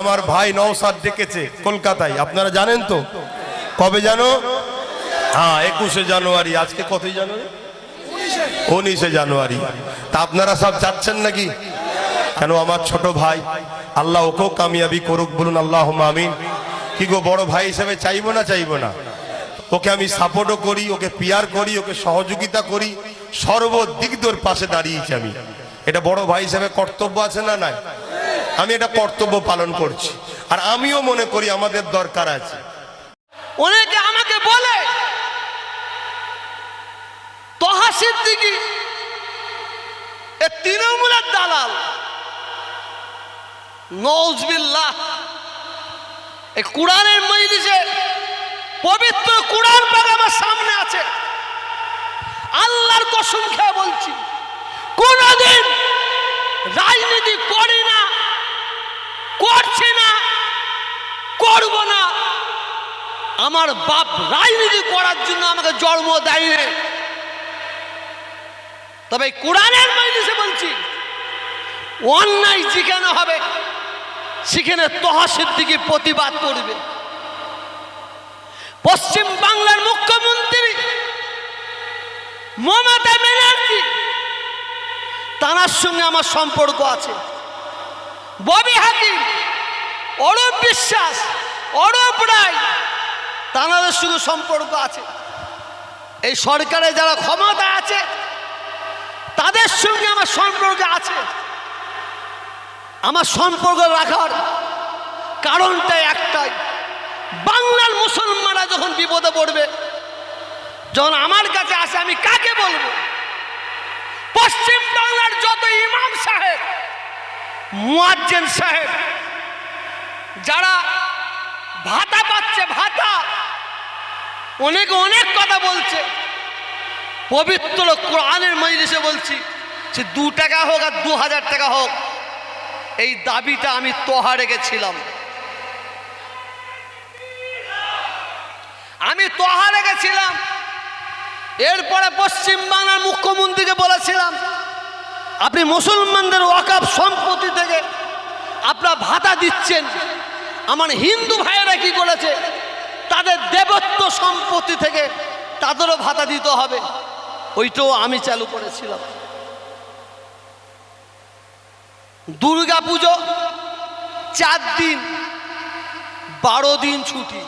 আমার ভাই নওসাদ ডেকেছে কলকাতায়, আপনারা জানেন তো। কবে জানো? হ্যাঁ একুশে জানুয়ারি। আজকে কতই জানুয়ারি? উনিশে জানুয়ারি। তা আপনারা সব যাচ্ছেন নাকি? কেন আমার ছোট ভাই? আল্লাহ ওকেও কামিয়াবি করুক, বলুন আল্লাহ আমিন। কি গো, বড় ভাই হিসেবে চাইব না চাইব না? ওকে আমি সাপোর্টও করি, ওকে পিয়ার করি, ওকে সহযোগিতা করি, সর্বদিক পাশে দাঁড়িয়েছি আমি। এটা বড় ভাই হিসেবে কর্তব্য আছে না নাই? আমি এটা কর্তব্য পালন করছি। আর আমিও মনে করি আমাদের দরকার আছে। অনেকে আমাকে বলে, তহা সিদ্দিকি তৃণমূলের দালাল নজবিল্লাহ এই কোরআনের মজলিসে পবিত্র কোরআন পাক আমার সামনে আছে। আল্লাহর কসম খেয়ে বলছি, কোনদিন রাজনীতি করি করছি না, করব না। আমার বাপ রাজনীতি করার জন্য আমাকে জন্ম দেয়নি। তবে কোরআনের মজলিসে বলছি, অন্যায় যেখানে হবে, সেখানে তহসিল দিকে প্রতিবাদ করবে। পশ্চিম বাংলার মুখ্যমন্ত্রী মমতা ব্যানার্জি, তার সঙ্গে আমার সম্পর্ক আছে। ববি হাকিম অরূপ বিশ্বাস, অরূপ রায়। তাদের শুধু সম্পর্ক আছে। এই সরকারে যারা ক্ষমতা আছে, তাদের সঙ্গে আমার সম্পর্ক আছে। আমার সম্পর্ক রাখার কারণটা একটাই। বাংলার মুসলমানরা যখন বিপদে পড়বে, যখন আমার কাছে আসে, আমি কাকে বলব? পশ্চিম বাংলার যত ইমাম সাহেব, মুয়াজ্জেন সাহেব যারা ভাতা পাচ্ছে, ভাতা। অনেকে, অনেক কথা বলছে। পবিত্র কোরআনের মজলিসে বলছি সে দু টাকা হোক আর দু হাজার টাকা হোক, এই দাবিটা আমি তোহা রেখেছিলাম আমি তোহা রেখেছিলাম এরপরে পশ্চিম বাংলার মুখ্যমন্ত্রীকে বলেছিলাম, আপনি মুসলমানদের ওয়াকাব সম্পত্তি থেকে আপনার ভাতা দিচ্ছেন। আমার হিন্দু ভাইয়েরা কি করেছে তাদের দেবত্ব সম্পত্তি থেকে তাদেরও ভাতা দিতে হবে। ওইটাও আমি চালু করেছিলাম। দুর্গা পুজো চার দিন, বারো দিন ছুটি।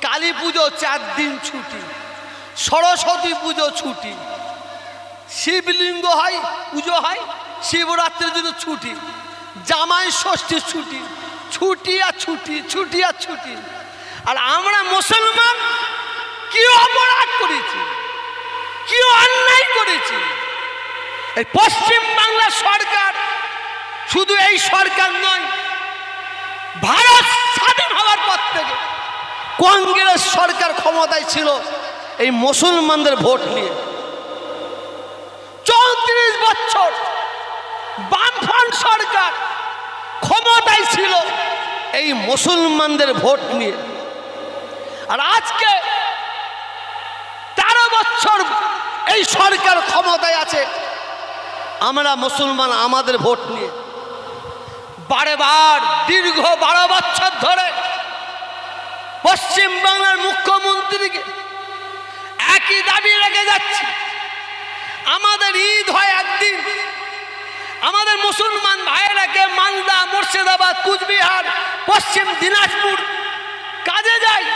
কালী পুজো, চার দিন ছুটি। সরস্বতী পুজো ছুটি। শিবলিঙ্গ হয়, পুজো হয়, শিবরাত্রির জন্য ছুটি। জামাই ষষ্ঠীর ছুটি। ছুটি আর ছুটি ছুটি আর ছুটি। আর আমরা মুসলমান, কি অপরাধ করেছি? কি অন্যায় করেছি? এই পশ্চিম বাংলা সরকার শুধু এই সরকার নয়, ভারত স্বাধীন হওয়ার পর থেকে কংগ্রেস সরকার ক্ষমতায় ছিল এই মুসলমানদের ভোট নিয়ে। চৌত্রিশ বছর বামফ্রন্ট সরকার ক্ষমতায় ছিল এই মুসলমানদের ভোট নিয়ে। আর আজকে তেরো বছর এই সরকার ক্ষমতায় আছে, আমরা মুসলমান আমাদের ভোট নিয়ে। বারে বার দীর্ঘ বারো বছর ধরে পশ্চিমবাংলার মুখ্যমন্ত্রীকে একই দাবি রেখে যাচ্ছি। আমাদের ঈদ হয় একদিন আমাদের মুসলমান ভাইয়েরাকে মালদা মুর্শিদাবাদ, কুচবিহার, পশ্চিম দিনাজপুর কাজে যায়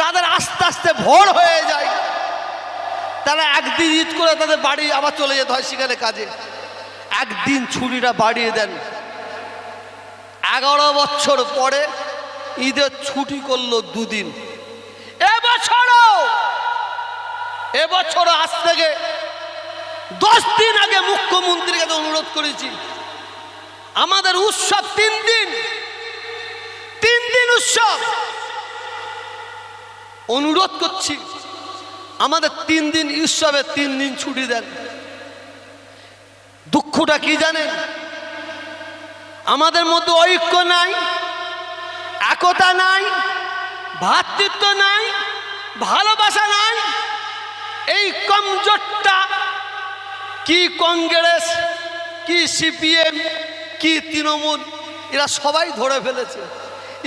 তাদের আস্তে আস্তে ভোর হয়ে যায়। তারা একদিন ঈদ করে তাদের বাড়ি আবার চলে যেতে হয় সেখানে কাজে। একদিন ছুটিটা বাড়িয়ে দেন। এগারো বছর পরে ঈদের ছুটি করল দুদিন। এবছরও এবছর আজ থেকে দশ দিন আগে মুখ্যমন্ত্রীর কাছে অনুরোধ করেছি। আমাদের উৎসব তিন দিন। তিন দিন উৎসব। অনুরোধ করছি, আমাদের তিন দিন উৎসবে তিন দিন ছুটি দেন। দুঃখটা কি জানেন? আমাদের মধ্যে ঐক্য নাই, একতা নাই ভ্রাতৃত্ব নাই, ভালোবাসা নাই। এই কমজোরটা কি কংগ্রেস, কি সিপিএম কি তৃণমূল? এরা সবাই ধরে ফেলেছে।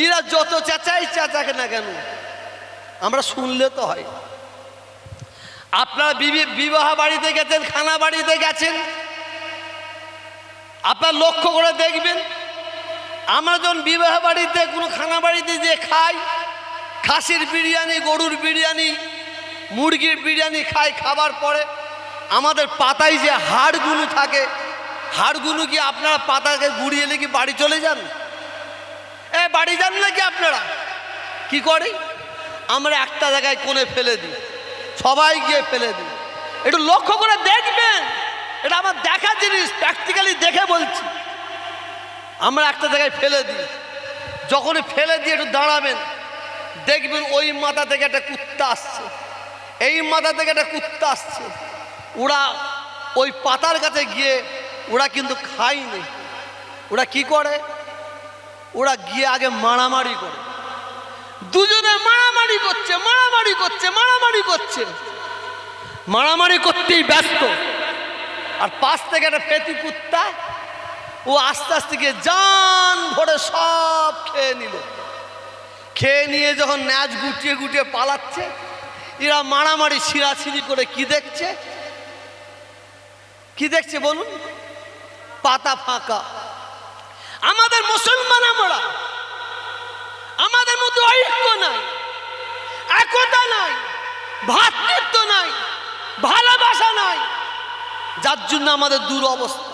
এরা যত চেঁচাই চেঁচাকে না কেন, আমরা শুনলে তো হয়। আপনারা বিবি- বিবাহ বাড়িতে গেছেন, খানা বাড়িতে গেছেন, আপনার লক্ষ্য করে দেখবেন, আমরা যখন বিবাহ বাড়িতে, কোনো খানা বাড়িতে যে খাই, খাসির বিরিয়ানি, গরুর বিরিয়ানি, মুরগির বিরিয়ানি খাই, খাবার পরে আমাদের পাতায় যে হাড়গুলো থাকে হাড়গুলো কি আপনারা পাতাকে গুড়িয়ে কি বাড়ি চলে যান? এ, বাড়ি যান নাকি আপনারা? কি করে? আমরা একটা জায়গায় কোণে ফেলে দিই, সবাই গিয়ে ফেলে দিই। একটু লক্ষ্য করে দেখবেন, এটা আমার দেখা জিনিস প্র্যাকটিক্যালি দেখে বলছি। আমরা একটা জায়গায় ফেলে দিই, যখনই ফেলে দিয়ে একটু দাঁড়াবেন, দেখবেন ওই মাথা থেকে একটা কুত্তা আসছে। এই মাথা থেকে একটা কুত্তা আসছে। ওরা ওই পাতার কাছে গিয়ে ওরা কিন্তু খায়নি। ওরা কি করে? ওরা গিয়ে আগে মারামারি করে। দুজনে মারামারি করছে মারামারি করছে মারামারি করছে। মারামারি করতেই ব্যস্ত। আর পাশ থেকে একটা পেতি কুত্তা, ও আস্তে আস্তে গিয়ে জান ভরে সব খেয়ে নিল। খেয়ে নিয়ে যখন ন্যাচ গুটিয়ে গুটিয়ে পালাচ্ছে, এরা মারামারি ছিঁড়াছিড়ি করে কি দেখছে? কি দেখছে বলুন? পাতা ফাঁকা। আমাদের মুসলমান আমরা। আমাদের মধ্যে ঐক্য নাই, একতা নাই, ভ্রাতৃত্ব নাই, ভালোবাসা নাই। যার জন্য আমাদের দূর অবস্থা।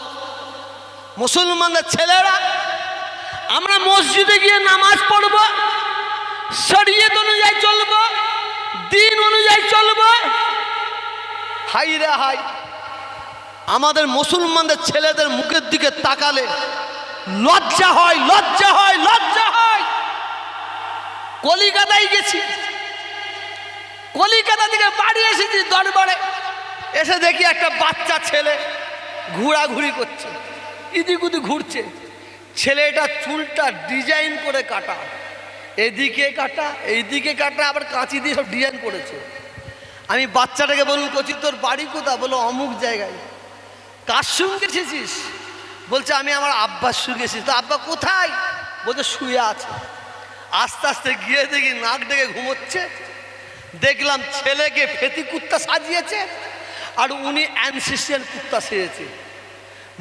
মুসলমানদের ছেলেরা, আমরা মসজিদে গিয়ে নামাজ পড়ব, শরীয়ত অনুযায়ী চলব, দিন অনুযায়ী চলব। হাই রে হাই আমাদের মুসলমানদের ছেলেদের মুখের দিকে তাকালে লজ্জা হয় লজ্জা হয় লজ্জা হয়। কলিকাতায় গেছি। কলিকাতা থেকে বাড়ি এসেছি দরবারে। এসে দেখি একটা বাচ্চা ছেলে ঘোরাঘুরি করছে ইদিক উদিক ঘুরছে। ছেলেটা চুলটা ডিজাইন করে কাটা। এদিকে কাটা, এইদিকে কাটা, আবার কাঁচি দিয়ে সব ডিজাইন করেছে। আমি বাচ্চাটাকে বলুন কচি, তোর বাড়ি কোথা বলো অমুক জায়গায়। কার সঙ্গে এসেছিস বলছে, আমি আমার আব্বার সঙ্গে এসেছি তো আব্বা কোথায়? বলছে, শুয়ে আছে। আস্তে আস্তে গিয়ে দেখি নাক ডেকে ঘুমোচ্ছে। দেখলাম ছেলেকে ফেতি কুত্তা সাজিয়েছে আর উনি অ্যানসিস্টিয়ান কুত্তা সেজেছে।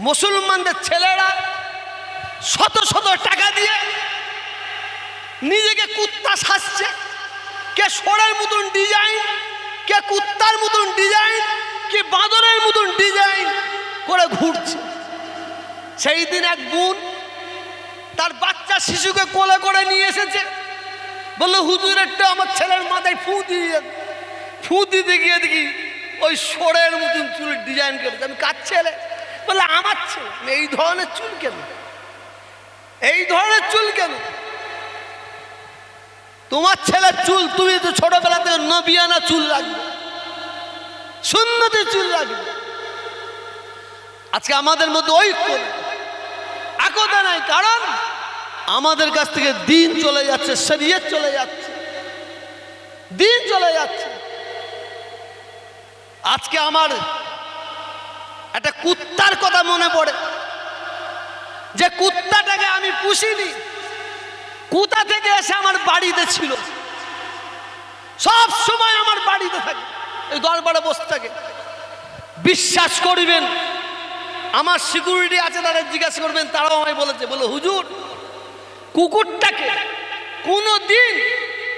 মুসলমানদের ছেলেরা শত শত টাকা দিয়ে নিজেকে কুত্তা সাজছে। কে সোরের মতন ডিজাইন কে কুত্তার মতন ডিজাইন কে বাঁদরের মতন ডিজাইন করে ঘুরছে। সেই দিন এক বোন তার বাচ্চা শিশুকে কোলে করে নিয়ে এসেছে। বলল, হুজুর, একটু আমার ছেলের মাথায় ফু দিয়ে ফু দিতে গিয়ে দেখি ওই সোরের মতন চুল ডিজাইন করেছে। আমি, কার ছেলে? বললে, আমার ছেলে। এই ধরনের চুল কেন? এই ধরনের চুল কেন? তোমার ছেলের চুল, তুমি তো ছোটবেলা থেকে নবিয়ানা চুল লাগবে সুন্নতে চুল রাখবে। আজকে আমাদের মধ্যে ঐক্য একতা নাই, কারণ আমাদের কাছ থেকে দিন চলে যাচ্ছে, শরীয়ত চলে যাচ্ছে। দিন চলে যাচ্ছে। আজকে আমার একটা কুত্তার কথা মনে পড়ে। যে কুত্তাটাকে আমি পুষিনি কোথা থেকে এসে আমার বাড়িতে ছিল। সব সময় আমার বাড়িতে থাকে, এই দরবারে বসে থাকে। বিশ্বাস করিবেন আমার সিকিউরিটি আছে তাদের জিজ্ঞাসা করবেন, তারাও আমায় বলেছে, বলে, হুজুর, কুকুরটাকে কোনো দিন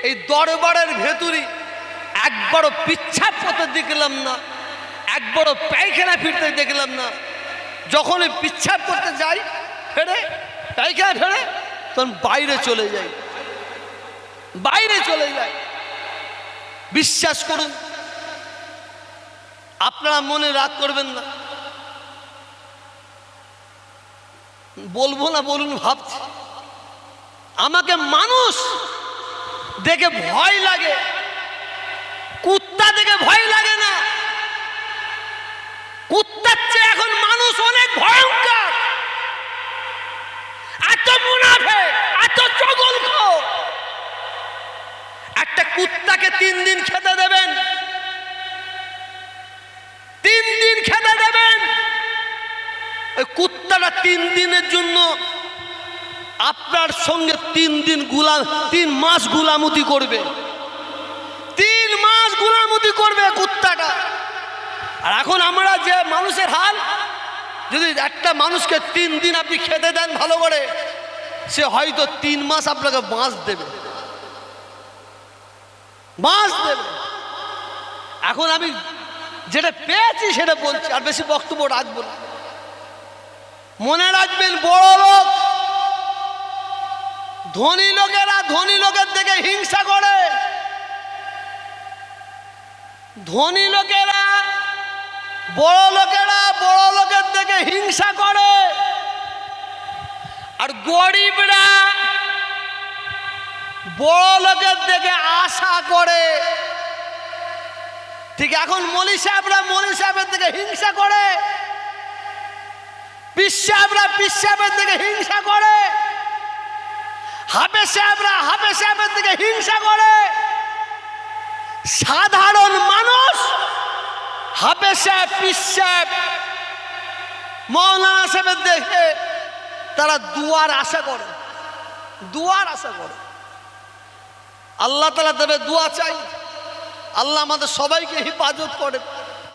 এই দরবারের ভেতরি একবারও পিচ্ছাপ করতে দেখলাম না, একবারও পায়খানা ফিরতে দেখলাম না। যখনই পিচ্ছাপ করতে যাই, ফেরে, পায়খানা ফেরে, তখন বাইরে চলে যাই। বাইরে চলে যাই। বিশ্বাস করুন, আপনারা মনে রাগ করবেন না। বলব না বলুন ভাবছি। আমাকে মানুষ দেখে ভয় লাগে কুত্তা দেখে ভয় লাগে না কুত্তার চেয়ে এখন মানুষ অনেক ভয়ঙ্কর এত মুনাফে এত চগল একটা কুত্তাকে তিন দিন খেতে দেবেন তিন দিন খেতে দেবেন ওই কুত্তাটা তিন দিনের জন্য আপনার সঙ্গে তিন দিন গুলাম তিন মাস গুলামতি করবে। তিন মাস গুলামতি করবে কুত্তাটা। আর এখন আমরা যে মানুষের হাল, যদি একটা মানুষকে তিন দিন আপনি খেতে দেন ভালো করে, সে হয়তো তিন মাস আপনাকে বাঁশ দেবে। বাঁশ দেবে। এখন আমি যেটা পেয়েছি সেটা বলছি, আর বেশি বক্তব্য রাখব না। মনে রাখবেন, বড় লোক ধনী লোকেরা ধনী লোকের থেকে হিংসা করে। ধনী লোকেরা, বড় লোকেরা বড় লোকের থেকে হিংসা করে। আর গরিবরা বড় লোকের থেকে আশা করে। ঠিক এখন মলি সাহেবরা মলি সাহেবের থেকে হিংসা করে। সাহেবরা পিস সাহেবের থেকে হিংসা করে। হাফে সাহেবরা হাফে সাহেবের থেকে হিংসা করে। সাধারণ মানুষ হাফে সাহেব পিস সাহেব মৌলানা সাহেবের দেখে তারা দুয়ার আশা করে। দুয়ার আশা করে। আল্লাহ তালা দেবে দুয়া চাই। আল্লাহ আমাদের সবাইকে হেফাজত করে।